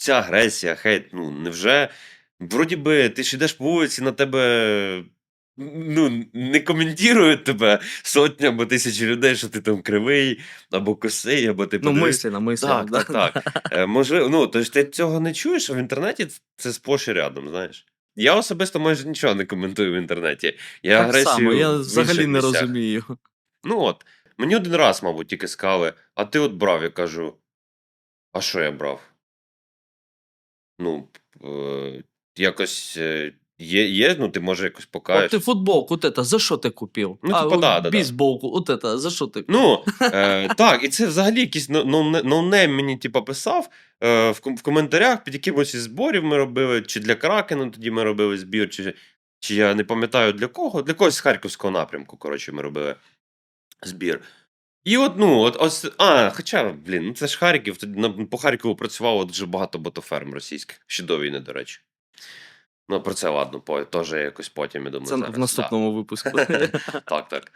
ця агресія, хейт, ну, невже. Вроді би, ти ж йдеш по вулиці, на тебе. Ну, не коментують тебе сотня або тисячі людей, що ти там кривий, або косий, або ти Ну, мислено, мислено. Так, так, так. Е, Можливо, ну, тож ти цього не чуєш, а в інтернеті це сплош і рядом, знаєш. Я особисто майже нічого не коментую в інтернеті. Я Так агресію само, я взагалі не місцях. розумію. Ну от, мені один раз, мабуть, тільки сказали, а ти от брав, я кажу. А що я брав? Ну, е, якось е, є, є, ну ти може якось Вот покаєш. ты футболку, вот это, за что ты купил? Ну, а типа, вот да, да, да. бейсболку, вот это, за что ты Ну, е, так, і це взагалі якийсь но- ноуне- ноунейм мені типу, писав е, в, ком- в коментарях під якимось із зборів ми робили, чи для Кракену тоді ми робили збір, чи, чи я не пам'ятаю для кого, для когось з Харківського напрямку, коротше, ми робили збір. І от, ну, от ось, а, хоча, блін, ну це ж Харків, тоді на, по Харкову працювало дуже багато ботоферм російських, ще до війни, до речі. Ну, про це ладно, по, теж якось потім, я думаю, Це зараз. в наступному випуску. Так, так.